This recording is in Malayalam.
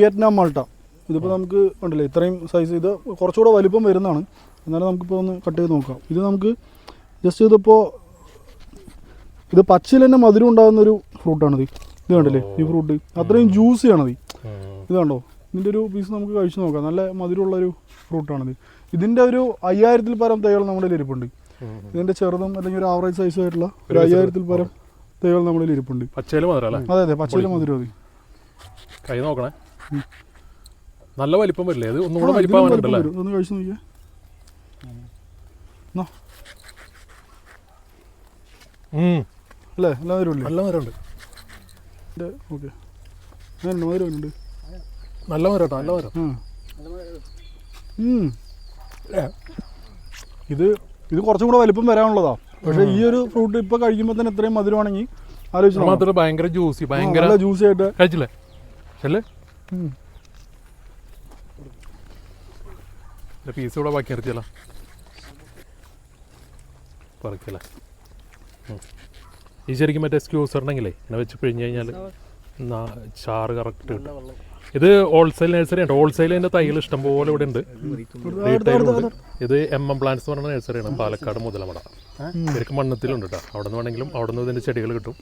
Vietnam Malta. ഇതിപ്പോൾ നമുക്ക് ഉണ്ടല്ലോ ഇത്രയും സൈസ് ഇത് കുറച്ചുകൂടെ വലിപ്പം വരുന്നതാണ്. എന്നാലും നമുക്കിപ്പോൾ ഒന്ന് കട്ട് ചെയ്ത് നോക്കാം. ഇത് നമുക്ക് ജസ്റ്റ് ഇതിപ്പോൾ ഇത് പച്ചയിൽ തന്നെ മധുരം ഉണ്ടാകുന്ന ഒരു ഫ്രൂട്ടാണിത് ഇത് കണ്ടില്ലേ ഈ ഫ്രൂട്ട് അത്രയും ജ്യൂസി ആണത്. ഇത് കണ്ടോ ഇതിന്റെ ഒരു പീസ് നമുക്ക് കഴിച്ചു നോക്കാം. നല്ല മധുരമുള്ളൊരു ഫ്രൂട്ടാണിത് ഇതിന്റെ ഒരു അയ്യായിരത്തിൽ പരം തൈകൾ നമ്മുടെ ഇരിപ്പുണ്ട്. ഇതിന്റെ ചെറുതും അല്ലെങ്കിൽ ഒരു ആവറേജ് സൈസ് ആയിട്ടുള്ള ഒരു അയ്യായിരത്തിൽ പരം തൈകൾ നമ്മുടെ ഇരിപ്പുണ്ട്. അതെ അതെ പച്ചയിൽ മധുരം മതി കൈ നോക്കണേ. നല്ല വലിപ്പം വരില്ലേ? അത് ഒന്നും ആ, കൂടെ ഇതിലും വലിപ്പമാവാനുണ്ടല്ലേ. ഇതൊന്ന് കഴിച്ചു നോക്കിയാ. അല്ലേ? എല്ലാം വരുമല്ലേ? നല്ല മരമുണ്ട്. ഓക്കെ. വരുന്നുണ്ട്. നല്ല മരം. കേട്ടോ നല്ല മരം. ഇത് ഇത് കുറച്ചും കൂടെ വലിപ്പം വരാനുള്ളതാ. പക്ഷെ ഈ ഒരു ഫ്രൂട്ട് ഇപ്പൊ കഴിക്കുമ്പോൾ തന്നെ ഇത്രയും മധുരമാണെങ്കിൽ ആലോചിച്ചു. മാത്രം ഭയങ്കര ജ്യൂസി ഭയങ്കര ജ്യൂസി ആയിട്ട് കഴിച്ചില്ലേ. പീസ് കൂടെ ബാക്കി ഇറച്ചിയല്ല പറിക്കല്ലേ ഈ ശരിക്കും മറ്റേ സ്ക്യൂസർ ഉണ്ടെങ്കിലേ ഇങ്ങനെ വെച്ച് പിഴിഞ്ഞ് കഴിഞ്ഞാൽ ചാറ് കറക്റ്റ് കിട്ടും. ഇത് ഹോൾസെയിൽ നഴ്സറി ഉണ്ട് ഹോൾസെയിലിന്റെ തൈകൾ ഇഷ്ടംപോലെ ഇവിടെ ഉണ്ട്. ഉണ്ട്. ഇത് എം എം പ്ലാന്റ്സ് എന്ന് പറഞ്ഞ നഴ്സറിയാണ് പാലക്കാട് മുതലമട. ശരിക്കും മണ്ണത്തിലുണ്ട് കേട്ടോ അവിടെ നിന്ന് വേണമെങ്കിലും അവിടെ നിന്ന് ഇതിന്റെ ചെടികൾ കിട്ടും.